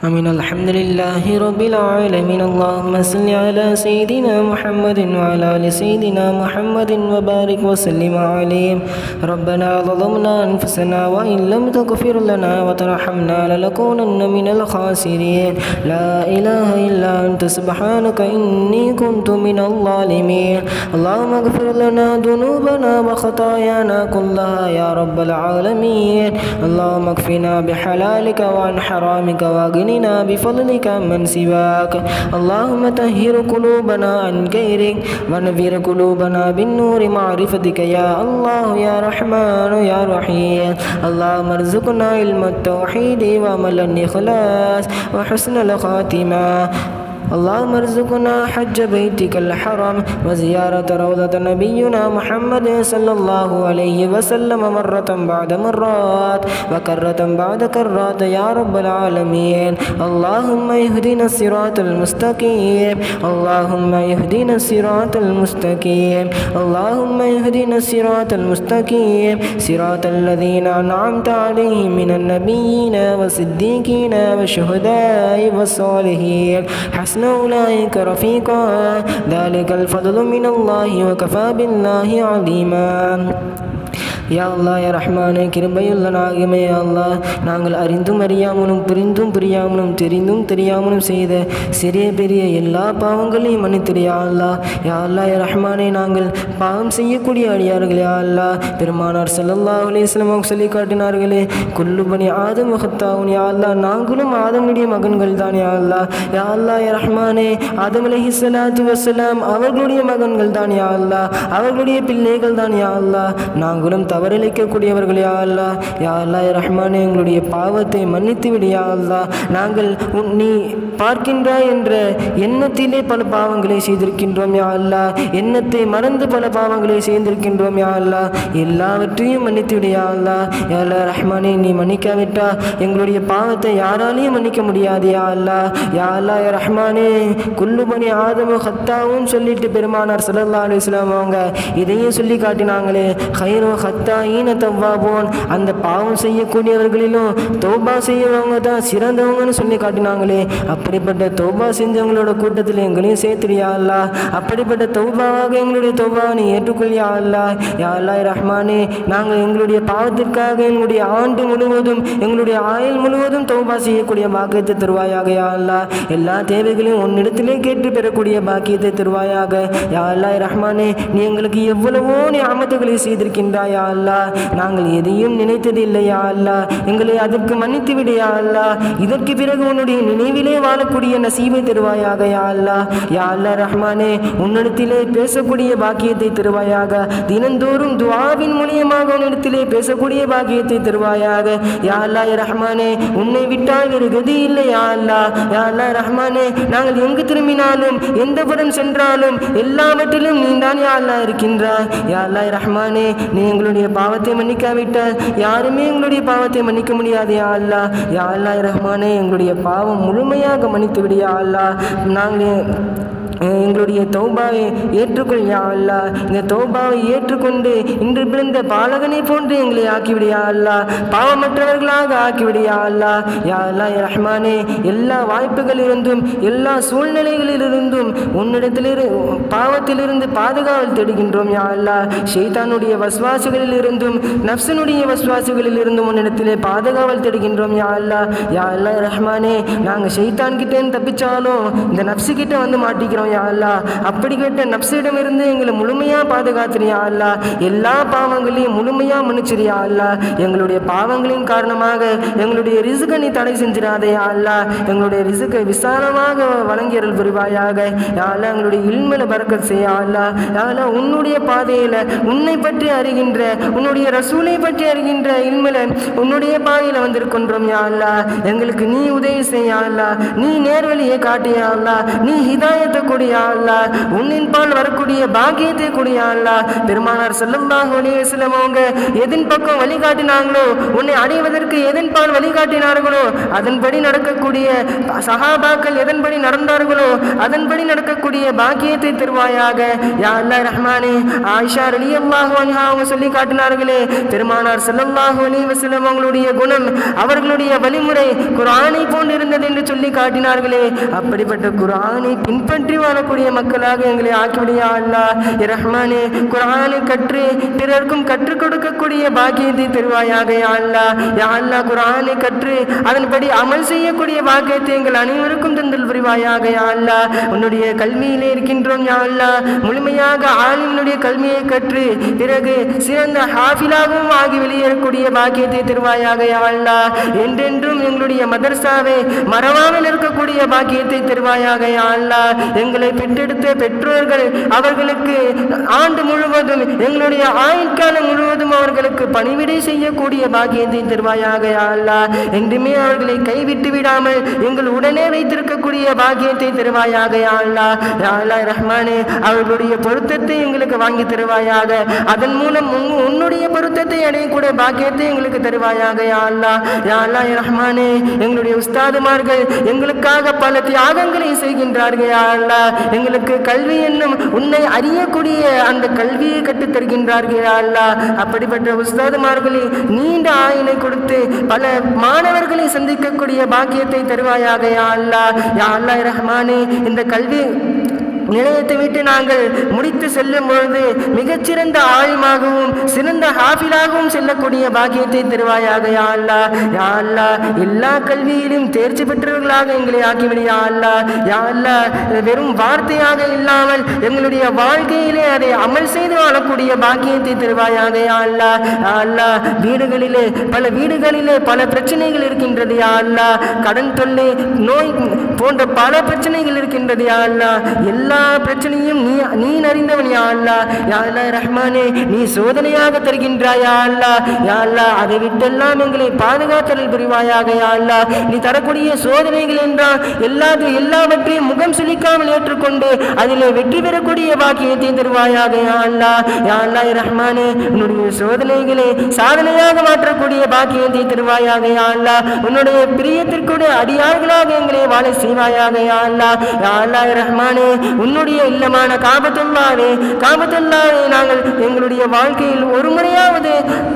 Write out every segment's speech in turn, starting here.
أمين. الحمد لله رب العالمين. اللهم صل على سيدنا محمد وعلى آل سيدنا محمد وبارك وسلم عليه. ربنا ظلمنا أنفسنا وإن لم تغفر لنا وترحمنا لنكونن من الخاسرين. لا إله إلا أنت. سبحانك إني كنت من الظالمين. اللهم اغفر لنا ذنوبنا وخطايانا كلها يا رب العالمين. اللهم اكفنا بحلالك وعن حرامك واغننا بفضلك من سواك. اللهم طهر قلوبنا عن غيرك ونذر قلوبنا بالنور معرفتك. يا الله يا رحمن يا رحيم. اللهم ارزقنا علم التوحيد وعمل الإخلاص وحسن الخاتمة. اللهم ارزقنا حج بيتك الحرام وزيارة روضة نبينا محمد صلى الله عليه وسلم مرة بعد مرات وكرة بعد كرات يا رب العالمين. اللهم اهدنا الصراط المستقيم. اللهم اهدنا الصراط المستقيم. اللهم اهدنا الصراط المستقيم. صراط الذين أنعمت عليهم من النبيين والصديقين والشهداء والصالحين حسن أولئك رفيقا. ذلك الفضل من الله وكفى بالله عليما. யா அல்லா யா ரஹ்மானே கிருபையுள்ள நாகமே அல்லா நாங்கள் அறிந்தும் அறியாமலும் புரிந்தும் புரியாமலும் தெரிந்தும் தெரியாமலும் செய்த சிறிய பெரிய எல்லா பாவங்களையும் மன்னித்திரியா அல்லா யா அல்லா யா ரஹ்மானே நாங்கள் பாவம் செய்யக்கூடிய அடியார்கள் யா அல்லா பெருமானார் சல்லல்லா அலைஹி சொல்லி காட்டினார்களே குல்லுபனி ஆதம் மகத்தாவும் யா அல்லா நாங்களும் ஆதமுடைய மகன்கள் தான் யா அல்லா யா அல்லா யா ரஹ்மானே ஆதம் அலைஹி ஸலாத்து அவர்களுடைய மகன்கள் தான் யா அல்லா அவர்களுடைய பிள்ளைகள் தான் யா அல்லா நாங்களும் தவறிழைக்கக்கூடியவர்கள் யா அல்லா. யா அல்லா ரஹ்மானே எங்களுடைய பாவத்தை மன்னித்து விடு யா நாங்கள் நீ பார்க்கின்றாய் என்ற எண்ணத்திலே பல பாவங்களை செய்திருக்கின்றோம் யா அல்லா. எண்ணத்தை மறந்து பல பாவங்களை செய்திருக்கின்றோம் யா அல்லா. எல்லாவற்றையும் மன்னித்து யா அல்லா. யா அல்லா ரஹ்மானே நீ மன்னிக்காவிட்டா. எங்களுடைய பாவத்தை யாராலையும் மன்னிக்க முடியாது யா அல்லா. யா அல்லா யா ரஹ்மானே. குல்லுபனி ஆதமு ஹத்தாவும் சொல்லிட்டு பெருமானார் சல்லா அலைஹி வஸல்லம் அவங்க இதையும் சொல்லி காட்டினாங்களே ஹைரோ ஹத்தா ஈன தவ்வாபோன். அந்த பாவம் செய்யக்கூடியவர்களிலும் தௌபா செய்யறவங்க தான் சிறந்தவங்கன்னு சொல்லி காட்டினாங்களே அப்படிப்பட்ட தௌபா செஞ்சவங்களோட கூட்டத்தில் எங்களையும் சேர்த்துடியா அல்லா அப்படிப்பட்ட தௌபாவாக எங்களுடைய தௌபாவை நீ ஏற்றுக்கொள்ளியா அல்லா யா அல்லா ரஹ்மானே நாங்கள் எங்களுடைய பாவத்திற்காக எங்களுடைய ஆண்டு முழுவதும் எங்களுடைய ஆயுள் முழுவதும் தௌபா செய்யக்கூடிய பாக்கியத்தை தருவாயாக யா அல்லா எல்லா தேவைகளையும் உன்னிடத்திலே கேட்டு பெறக்கூடிய பாக்கியத்தை தருவாயாக யா அல்லா ரஹ்மானே. நீ எங்களுக்கு எவ்வளவோ நீ அமத்துகளை செய்திருக்கின்றாயா அல்லா நாங்கள் எதையும் நினைத்தது இல்லையா அல்லா எங்களை அதற்கு மன்னித்து விடையா அல்லா இதற்கு பிறகு உன்னுடைய நினைவிலே வாழக்கூடிய நசீவை தருவாயாக யா அல்லா யா அல்லா ரஹ்மானே உன்னிடத்திலே பேசக்கூடிய பாக்கியத்தை தருவாயாக. தினந்தோறும் துவாவின் மூலியமாக உன்னிடத்திலே பேசக்கூடிய பாக்கியத்தை தருவாயாக. யா அல்லா ரஹ்மானே உன்னை விட்டால் வேறு கதி இல்லை யா அல்லா யா அல்லா ரஹ்மானே நாங்கள் எங்கு திரும்பினாலும் எந்த புறம் சென்றாலும் எல்லாவற்றிலும் நீ தான் யா அல்லா இருக்கின்றாய். யா அல்லா ரஹ்மானே நீ எங்களுடைய பாவத்தை மன்னிக்காவிட்டால் யாருமே எங்களுடைய பாவத்தை மன்னிக்க முடியாது யா அல்லா யா அல்லா ரஹ்மானே எங்களுடைய பாவம் முழுமையாக மன்னித்து விடியா அல்லா. நாங்கள் எங்களுடைய தௌபாவை ஏற்றுக்கொள் யா அல்லா. இந்த தௌபாவை ஏற்றுக்கொண்டு இன்று பிறந்த பாலகனை போன்று எங்களை ஆக்கிவிடியா அல்லா. பாவமற்றவர்களாக ஆக்கிவிடியா அல்லா. யா அல்லா ரஹ்மானே எல்லா வாய்ப்புகளிலிருந்தும் எல்லா சூழ்நிலைகளிலிருந்தும் உன்னிடத்திலிரு பாவத்திலிருந்து பாதுகாவல் தேடுகின்றோம் யா அல்லா. ஷெய்தானுடைய வஸ்வாசுகளிலிருந்தும் நப்சனுடைய வஸ்வாசுகளிலிருந்தும் உன்னிடத்திலே பாதுகாவல் தேடுகின்றோம் யா அல்லா. யா அல்லா ரஹ்மானே நாங்கள் ஷெய்தான் கிட்டேன்னு தப்பிச்சாலும் இந்த நப்சு கிட்ட வந்து மாட்டிக்கிறோம் யா அல்லா அப்படி கேட்ட நப்சிடம் இருந்து எங்களை முழுமையாக பாதுகாத்துறியா அல்லா எல்லா பாவங்களையும் முழுமையாக மன்னிச்சிரியா அல்லா எங்களுடைய பாவங்களின் காரணமாக எங்களுடைய ரிசுகை நீ தடை செஞ்சிடாதயா அல்லா எங்களுடைய ரிசுக்கை விசாலமாக வழங்கியருள் புரிவாயாக. யா எங்களுடைய இல்மல பறக்க செய்யா அல்லா யா உன்னுடைய பாதையில் உன்னை பற்றி அறிகின்ற உன்னுடைய ரசூலை பற்றி அறிகின்ற இல்மல உன்னுடைய பாதையில் வந்திருக்கின்றோம் யா அல்லா எங்களுக்கு நீ உதவி செய்யா அல்லா நீ நேர்வழியை காட்டியா அல்லா நீ ஹிதாயத்தை கொடு கூடிய அல்லா உன்னின் பால் வரக்கூடிய பாக்கியத்தை கூடிய அல்லா பெருமானார் செல்லல்லாஹு ஒளியே வஸல்லம் எதின் பக்கம் வழிகாட்டினாங்களோ உன்னை அடைவதற்கு எதன் பால் வழிகாட்டினார்களோ அதன்படி நடக்கக்கூடிய சஹாபாக்கள் எதன்படி நடந்தார்களோ அதன்படி நடக்கக்கூடிய பாக்கியத்தை தருவாயாக. யா அல்லாஹ் ரஹ்மானே ஆயிஷா ரலியல்லாஹு அன்ஹா அவங்க சொல்லி காட்டினார்களே பெருமானார் ஸல்லல்லாஹு அலைஹி வஸல்லம் அவங்களுடைய குணம் அவர்களுடைய வழிமுறை குரானை போன்று இருந்தது என்று சொல்லி காட்டினார்களே. அப்படிப்பட்ட குரானை பின்பற்றி வாழக்கூடிய மக்களாக எங்களை ஆக்கிவிடியா அல்லாஹ். ரஹ்மானே குரானை கற்று பிறருக்கும் கற்றுக் கொடுக்கக்கூடிய பாக்கியத்தை தருவாயாக யா அல்லாஹ். யா அல்லாஹ் குர்ஆனை கற்று அதன்படி அமல் செய்யக்கூடிய பாக்கியத்தை எங்கள் அனைவருக்கும் தந்தல் புரிவாயாக யா அல்லாஹ். உன்னுடைய கல்வியிலே இருக்கின்றோம் யா அல்லாஹ். முழுமையாக ஆலிமினுடைய கல்வியை கற்று பிறகு சிறந்த ஹாஃபிலாகவும் ஆகி வெளியேறக்கூடிய பாக்கியத்தை தருவாயாக யா அல்லாஹ். என்றென்றும் எங்களுடைய மதர்சாவை மறவாமல் இருக்கக்கூடிய பாக்கியத்தை தருவாயாக யா அல்லாஹ். எங்கள் அவர்களை பெற்றெடுத்த பெற்றோர்கள் அவர்களுக்கு ஆண்டு முழுவதும் எங்களுடைய ஆயுட்காலம் முழுவதும் அவர்களுக்கு பணிவிடை செய்யக்கூடிய பாக்கியத்தை தருவாயாக யா என்றுமே அவர்களை கைவிட்டு விடாமல் எங்கள் உடனே வைத்திருக்கக்கூடிய பாக்கியத்தை தருவாயாக அல்லா. அல்லாஹ் ரஹ்மானே அவர்களுடைய பொருத்தத்தை எங்களுக்கு வாங்கி தருவாயாக. அதன் மூலம் உன்னுடைய பொருத்தத்தை அடையக்கூடிய பாக்கியத்தை எங்களுக்கு தருவாயாக அல்லா. அல்லாஹ் ரஹ்மானே எங்களுடைய உஸ்தாதுமார்கள் எங்களுக்காக பல தியாகங்களை செய்கின்றார்கள் அல்லா. அல்லாஹ் எங்களுக்கு கல்வி என்னும் உன்னை அறியக்கூடிய அந்த கல்வியை கற்றுத் தருகின்றார்கள் அல்லாஹ் அப்படிப்பட்ட உஸ்தாதுமார்களே நீண்ட ஆயினை கொடுத்து பல மாணவர்களை சந்திக்கக்கூடிய பாக்கியத்தை தருவாயாக யா அல்லா. யா அல்லாஹ் ரஹ்மானே இந்த கல்வி நிலையத்தை விட்டு நாங்கள் முடித்து செல்லும் பொழுது மிகச்சிறந்த ஆலிமாகவும் சிறந்த ஹாஃபிலாகவும் செல்லக்கூடிய பாக்கியத்தை தருவாயாக யா அல்லா யா அல்லாஹ் எல்லா கல்வியிலும் தேர்ச்சி பெற்றவர்களாக எங்களை ஆக்கிவிடு யா அல்லாஹ் யா வெறும் வார்த்தையாக இல்லாமல் எங்களுடைய வாழ்க்கையிலே அதை அமல் செய்து வாழக்கூடிய பாக்கியத்தை தருவாயாக யா அல்லா யா வீடுகளிலே பல வீடுகளிலே பல பிரச்சனைகள் இருக்கின்றது யா கடன் தொல்லை நோய் போன்ற பல பிரச்சனைகள் இருக்கின்றது யா அல்லாஹ் எல்லா பிரச்சனையும் நீ நீ அறிந்தவன் யா அல்லாஹ் யா அல்லாஹ் ரஹ்மானே நீ சோதனையாக தருகின்றாய் யா அல்லாஹ் யா அல்லாஹ் அதை விட்டெல்லாம் எங்களை பாதுகாத்தல் புரிவாயாக யா அல்லாஹ் நீ தரக்கூடிய சோதனைகள் என்றால் எல்லாது எல்லாவற்றையும் முகம் சுளிக்காமல் ஏற்றுக்கொண்டு அதிலே வெற்றி பெறக்கூடிய பாக்கியத்தை தருவாயாக யா அல்லாஹ் யா அல்லாஹ் ரஹ்மானே உன்னுடைய சோதனைகளை சாதனையாக மாற்றக்கூடிய பாக்கியத்தை தருவாயாக யா அல்லாஹ் உன்னுடைய பிரியத்திற்குடைய அடியார்களாக எங்களை வாழ செய்வாயாக யா அல்லாஹ் யா அல்லாஹ் ரஹ்மானே உன்னுடைய இல்லமான காபத்துல்லாவே காபத்துல்லாவே நாங்கள் எங்களுடைய வாழ்க்கையில் ஒரு முறையாவது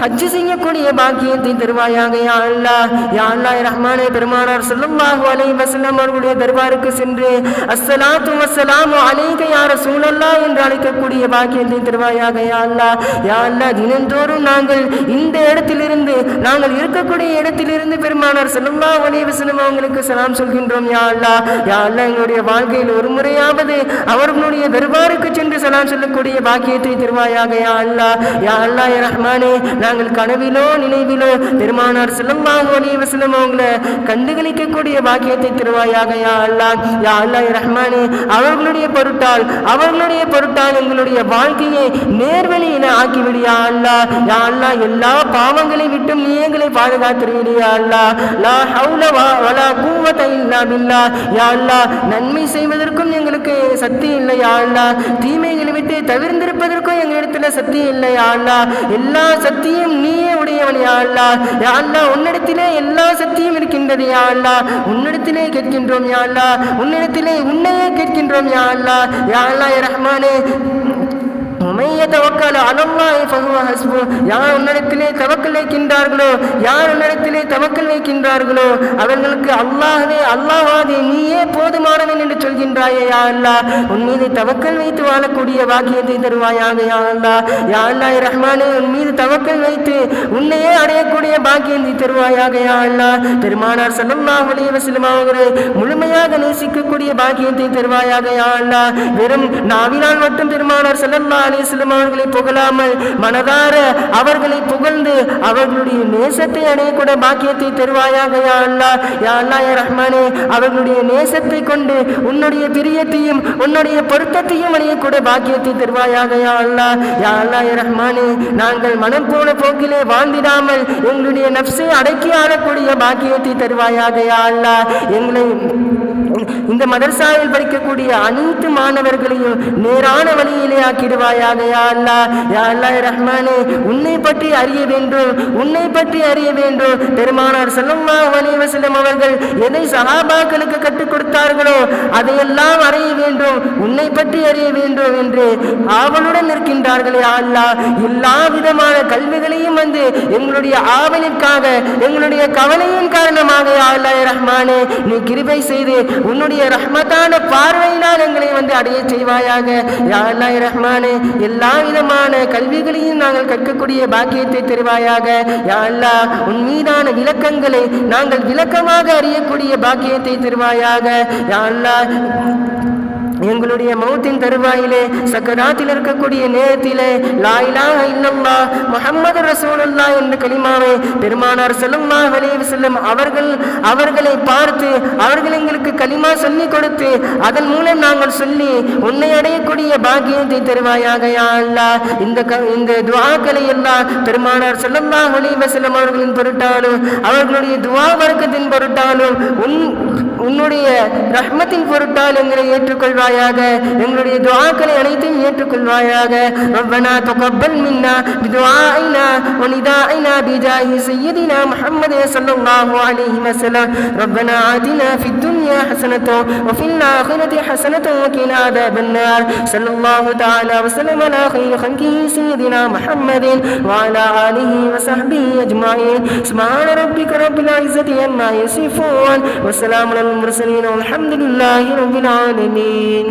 ஹஜ்ஜு செய்யக்கூடிய பாக்கியத்தை தருவாயாக யா அல்லா யா அல்லா ரஹ்மானே பெருமானார் ஸல்லல்லாஹு அலை வஸல்லம் அவர்களுடைய தர்பாருக்கு சென்று அஸ்ஸலாத்து வஸ்ஸலாமு அலைக யார சூழல்லா என்று அழைக்கக்கூடிய பாக்கியத்தை தருவாயாக யா அல்லா யா அல்லா தினந்தோறும் நாங்கள் இந்த இடத்திலிருந்து நாங்கள் இருக்கக்கூடிய இடத்திலிருந்து பெருமானார் ஸல்லல்லாஹு அலைஹி வஸல்லம் அவங்களுக்கு சலாம் சொல்கின்றோம் யா அல்லா யா அல்லா எங்களுடைய வாழ்க்கையில் ஒரு முறையாவது அவர்களுடைய தர்பாருக்கு சென்று சலாம் சொல்லக்கூடிய பாக்கியத்தை திருவாயாக யா அல்லா யா அல்லா யா ரஹ்மானே நாங்கள் கனவிலோ நினைவிலோ பெருமானார் ஸல்லல்லாஹு அலைஹி வஸல்லம் அவங்களை கண்டுகளிக்கக்கூடிய பாக்கியத்தை திருவாயாக யா அல்லா யா அல்லா யா ரஹ்மானே அவர்களுடைய பொருட்டால் அவர்களுடைய பொருட்டால் எங்களுடைய வாழ்க்கையை நேர்வழியில ஆக்கிவிடு யா அல்லாஹ் யா அல்லா எல்லா பாவங்களை விட்டும் நீ எங்களை பாதுகாத்துருவிடு யா அல்லாஹ் லா ஹவுல வ- வலா குவத இல்லா பில்லா யா அல்லா நன்மை செய்வதற்கும் எங்களுக்கு சக்தி இல்லை ஆண்டா. தீமைகளை விட்டு தவிர்ந்திருப்பதற்கும் எங்களிடத்துல சக்தி இல்லை ஆண்டா. எல்லா சக்தியும் நீயே உடையவன் யாழ்லா யாழ்லா உன்னிடத்திலே எல்லா சக்தியும் இருக்கின்றது யாழ்லா உன்னிடத்திலே கேட்கின்றோம் யாழ்லா உன்னிடத்திலே உன்னையே கேட்கின்றோம் யாழ்லா யாழ்லா ரஹ்மானே. உமை தவக்கால அலல்லாஹி ஹஸ்பு. யார் உன்னிடத்திலே தவக்கல் வைக்கின்றார்களோ யார் உன்னிடத்திலே தவக்கல் வைக்கின்றார்களோ அவர்களுக்கு அல்லாஹே அல்லாஹாதே நீயே போதுமானவன் என்று சொல்கின்றாயே யா அல்லா உன் மீது தவக்கல் வைத்து வாழக்கூடிய பாக்கியத்தை தருவாயாக யா அல்லா யா அல்லா ரஹ்மானே உன் மீது தவக்கல் வைத்து உன்னையே அடையக்கூடிய பாக்கியத்தை தருவாயாக யா அல்லா பெருமானார் ஸல்லல்லாஹு அலைஹி வஸல்லம் அவர்களை முழுமையாக நேசிக்கக்கூடிய பாக்கியத்தை தருவாயாக யா அல்லா வெறும் நாவினால் மட்டும் பெருமானார் ஸல்லல்லாஹு அலி அலிஸ்லம் அவர்களை புகழாமல் மனதார அவர்களை புகழ்ந்து அவர்களுடைய நேசத்தை அடையக்கூட பாக்கியத்தை தருவாயாக யா அல்லா யா அல்லா யா ரஹ்மானே அவர்களுடைய நேசத்தை கொண்டு உன்னுடைய பிரியத்தையும் உன்னுடைய பொருத்தத்தையும் அடையக்கூட பாக்கியத்தை தருவாயாக யா அல்லா யா அல்லா யா ரஹ்மானே நாங்கள் மனம் போன போக்கிலே வாழ்ந்திடாமல் எங்களுடைய நப்சை அடக்கி ஆளக்கூடிய பாக்கியத்தை தருவாயாக யா அல்லா எங்களை இந்த மதரசாவில் படிக்கக்கூடிய அனைத்து மாணவர்களையும் நேரான வழியிலே ஆக்கிடுவாயாக. யா அல்லா யா அல்லா ரஹ்மானே உன்னை பற்றி அறிய வேண்டும் உன்னை பற்றி அறிய வேண்டும். பெருமானார் செல்லம்மா அலைஹி வஸல்லம் அவர்கள் எதை சஹாபாக்களுக்கு கற்றுக் கொடுத்தார்களோ அதையெல்லாம் அறிய வேண்டும் உன்னை பற்றி அறிய வேண்டும் என்று ஆவலுடன் நிற்கின்றார்களே. யா அல்லா எல்லா விதமான கல்விகளையும் வந்து எங்களுடைய ஆவலிற்காக எங்களுடைய கவலையின் காரணமாக அல்லா ரஹ்மானே நீ கிருபை செய்து உன்னுடைய ரஹ்மத்தான பார்வையினால் எங்களை வந்து அடைய செய்வாயாக. யா ரஹ்மானே எல்லா விதமான கல்விகளையும் நாங்கள் கற்கக்கூடிய பாக்கியத்தை தருவாயாக. யா அல்லா உன் மீதான விளக்கங்களை நாங்கள் விளக்கமாக அறியக்கூடிய பாக்கியத்தை தருவாயாக. யா எங்களுடைய மௌத்தின் தருவாயிலே சக்கராத்தில் இருக்கக்கூடிய நேரத்திலே லாயிலா இல்லல்லா முஹம்மது ரசூலல்லா என்று கலிமாவை பெருமானார் செல்லம்மா அலைஹி செல்லும் அவர்கள் அவர்களை பார்த்து அவர்கள் எங்களுக்கு கலிமா சொல்லி கொடுத்து அதன் மூலம் நாங்கள் சொல்லி உன்னை அடையக்கூடிய பாக்கியத்தை தருவாயாக யா அல்லாஹ். இந்த க இந்த துவாக்களை எல்லாம் பெருமானார் செல்லம்மா அலைஹி செல்லும் அவர்களின் பொருட்டாலும் அவர்களுடைய துவா வர்க்கத்தின் பொருட்டாலும் உன் உன்னுடைய ரஹ்மத்தின் பொருட்டால் எங்களை ஏற்றுக்கொள்வாயாக எங்களுடைய துஆக்களை அனைத்தையும் ஏற்றுக்கொள்வாயாக ربنا تقبل منا بدعائنا وندائنا بجاه سيدنا محمد صلى الله عليه وسلم ربنا آتنا في الدنيا حسنة وفي الآخرة حسنة وقنا عذاب النار. صلى الله تعالى وسلم على خير خلقه سيدنا محمد وعلى آله وصحبه أجمعين. سبحان ربك رب العزة عما يصفون. وسلام على المرسلين والحمد لله رب العالمين.